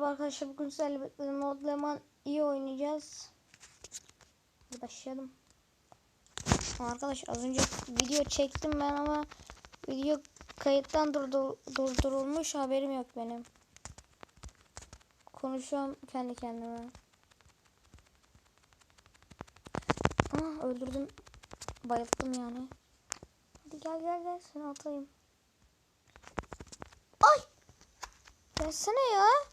Merhaba arkadaşlar bugün sizlerle birlikte Modleman iyi oynayacağız. Başlayalım. Arkadaşlar az önce video çektim ben ama video kayıttan durdur durdurulmuş haberim yok benim. Konuşuyorum kendi kendime. Ah öldürdüm. Bayılttım yani. Hadi gel gel gel seni atayım. Ay! Gelsene ya.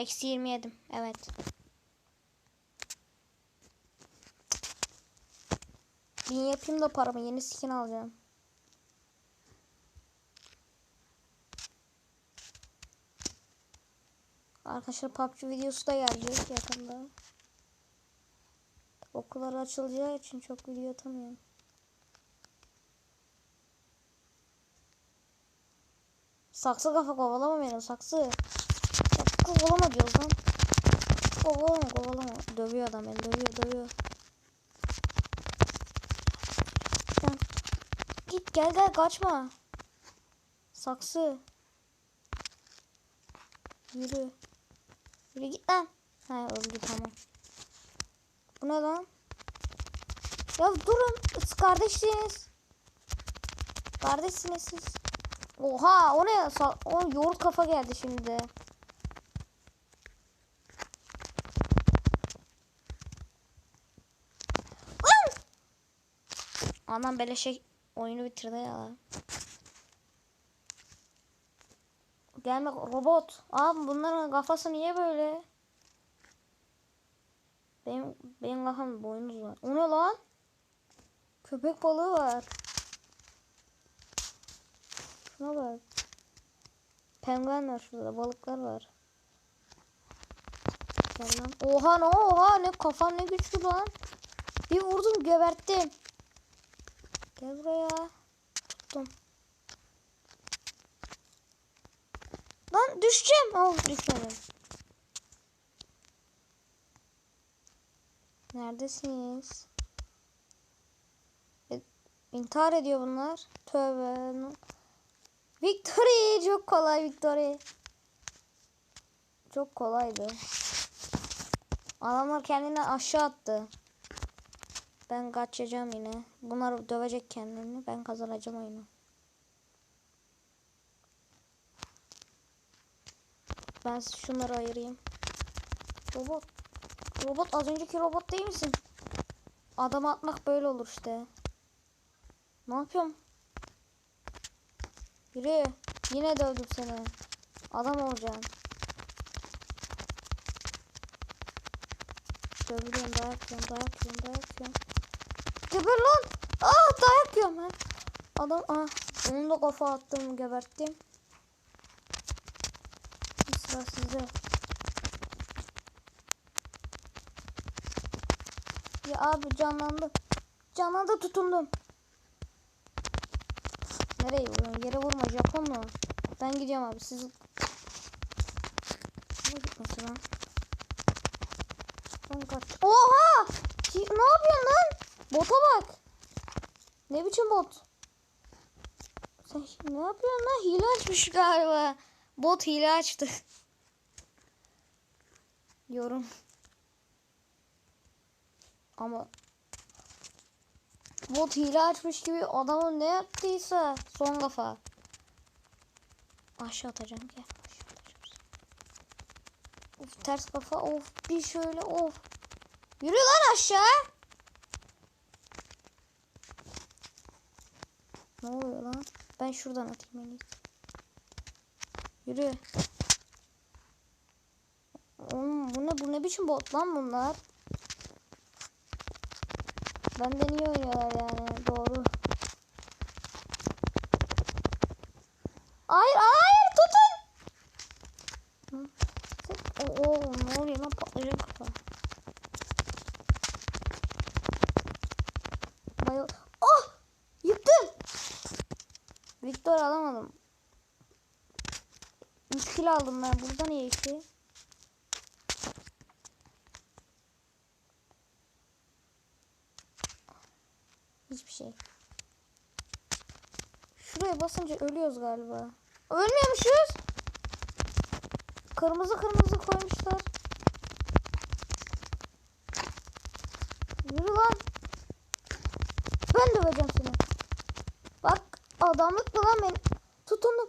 Eksi 20 yedim. Evet. Bin yapayım da paramı. Yeni skin alacağım. Arkadaşlar PUBG videosu da gelecek yakında. Okullar açılacağı için çok video atamıyorum. Saksı kafa kovalama beni saksı. Kovalama diyoruz lan. Kovalama kovalama. Dövüyor adam beni dövüyor dövüyor. Sen git gel gel kaçma. Saksı. Yürü. Yürü git lan. Ha öldü tamam. Bu ne lan? Ya durun. Kardeşsiniz. Kardeşsiniz siz. Oha o ne? O yoğurt kafa geldi şimdi. Anam beleşe oyunu bitirdi ya. Gelme robot. Abi bunların kafası niye böyle? Benim benim kafam boynuz var. O ne lan? Köpek balığı var. Şuna bak. Penguen var şurada. Balıklar var. Oha ne oha ne kafan ne güçlü lan. Bir vurdum geberttim. Gel buraya. Tuttum. Lan düşeceğim. Oh düşmedim. Neredesiniz? E, intihar ediyor bunlar. Tövbe. Victory çok kolay Victory. Çok kolaydı. Adamlar kendini aşağı attı. Ben kaçacağım yine. Bunlar dövecek kendini. Ben kazanacağım oyunu. Ben şunları ayırayım. Robot. Robot az önceki robot değil misin? Adam atmak böyle olur işte. Ne yapıyorum? Yürü. Yine dövdüm seni. Adam olacaksın. Dövüyorum dayak yiyorum dayak yiyorum dayak yiyorum. Geber lan. Ah dayak yiyorum ben. Adam ah. Onu da kafa attım geberttim. Sıra sizde. Ya abi canlandı. Canlandı tutundum. Nereye vuruyorsun? Yere vurma Japon mu? Ben gidiyorum abi siz... Ne lan? Oha! Ne yapıyorsun lan? Bota bak. Ne biçim bot? Sen ne yapıyorsun lan? Hile açmış galiba. Bot hile açtı. Yorum. Ama bot hile açmış gibi adamın ne yaptıysa son kafa. Aşağı atacağım gel. Of ters kafa of bir şöyle of. Yürü lan aşağı. Ne oluyor lan? Ben şuradan atayım en iyisi. Yürü. Oğlum bu ne bu ne biçim bot lan bunlar? Benden iyi oynuyorlar yani doğru. Hayır hayır tutun. Oo, ne oluyor lan patlayacak kafa. Victor alamadım. 3 kilo aldım ben. Burada niye 2? Hiçbir şey. oraya basınca ölüyoruz galiba. Ölmüyormuşuz. Kırmızı kırmızı koymuşlar. Yürü lan. Ben döveceğim seni. Bak adamlıkla lan beni. Tutundum.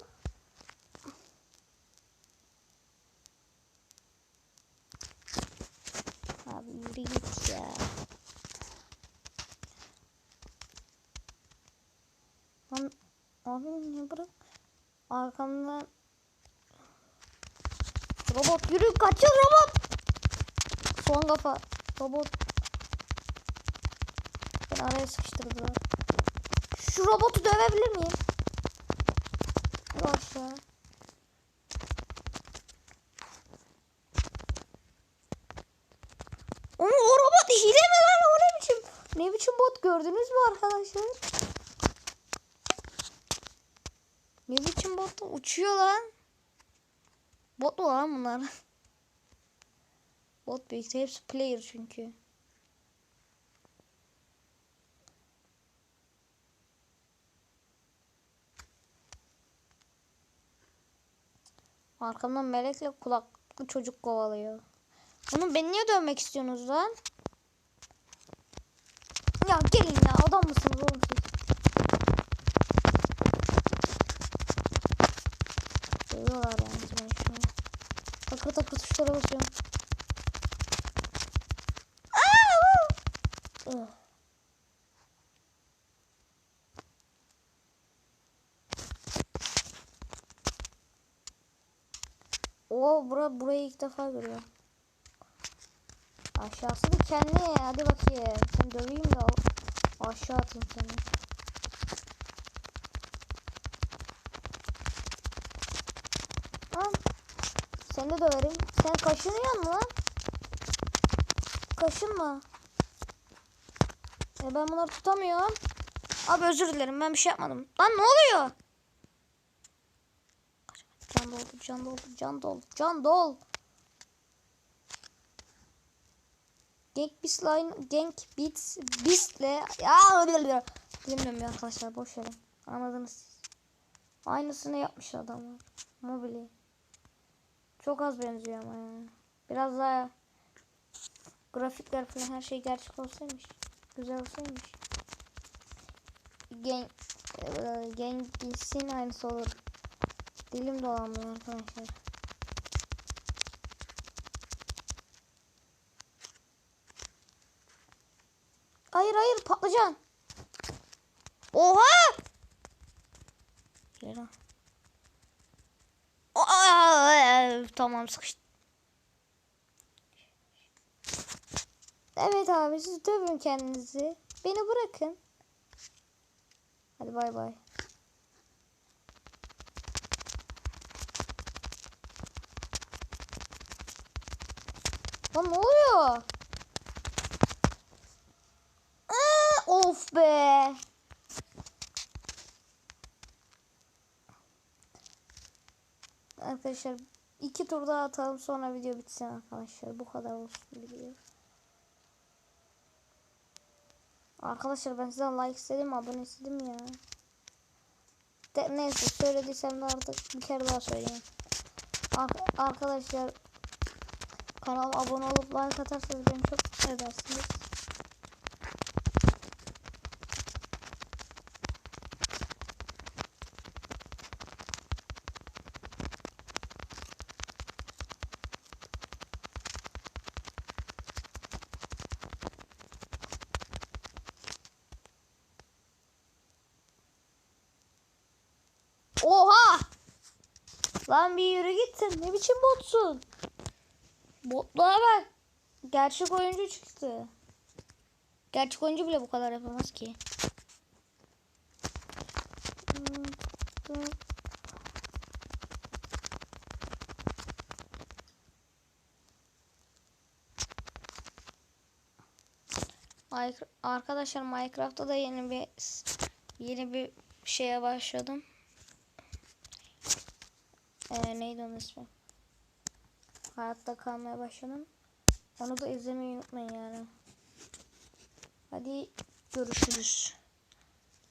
Abi yürü git ya. Lan abi ne bırak. Arkamdan Robot yürü kaçın robot. Son kafa. Robot. Beni araya sıkıştırdılar. Şu robotu dövebilir miyim? Aşağı. Ama o robot hile mi lan? O ne biçim? Ne biçim bot gördünüz mü arkadaşlar? Ne biçim bot uçuyor lan? Bot mu lan bunlar? Bot büyük hepsi player çünkü. Arkamdan melekle kulaklı çocuk kovalıyor. Bunu beni niye dövmek istiyorsunuz lan? Ya gelin ya adam mısınız oğlum siz? Dövüyorlar yani beni şu an. Takır takır tuşlara basıyorum. Aa! Oo bura burayı ilk defa görüyorum. Aşağısı dikenli. Hadi bakayım. Sen döveyim de al- aşağı atayım seni. Lan. Seni de döverim. Sen kaşınıyor mu lan? Kaşınma. E ben bunları tutamıyorum. Abi özür dilerim ben bir şey yapmadım. Lan ne oluyor? Can doldu, can doldu, can doldu, can dol. Gank Beast Line, Gank Beats, Beast'le ya bilmiyorum ya arkadaşlar boş verin. Anladınız. Aynısını yapmış adamlar. Mobili. Çok az benziyor ama ya. Biraz daha grafikler falan her şey gerçek olsaymış. Güzel olsaymış. Gang, Gang Beast'in aynısı olur. Dilim dolanmıyor arkadaşlar. Hayır hayır patlıcan. Oha! Yere. Aa, tamam sıkıştı. Evet abi siz dövün kendinizi. Beni bırakın. Hadi bay bay. Lan ne oluyor? Aa, of be. Arkadaşlar iki tur daha atalım sonra video bitsin arkadaşlar. Bu kadar olsun video. Arkadaşlar ben sizden like istedim abone istedim ya. De, neyse söylediysem de artık bir kere daha söyleyeyim. Ar arkadaşlar Kanalıma abone olup like atarsanız beni çok mutlu edersiniz. Oha! Lan bir yürü gitsin. Ne biçim botsun? Botluğa bak. Gerçek oyuncu çıktı. Gerçek oyuncu bile bu kadar yapamaz ki. Arkadaşlar Minecraft'ta da yeni bir yeni bir şeye başladım. Ee, neydi onun ismi? Hayatta kalmaya başladım. Onu da izlemeyi unutmayın yani. Hadi görüşürüz.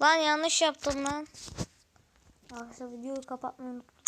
Lan yanlış yaptım lan. Arkadaşlar videoyu kapatmayı unuttum.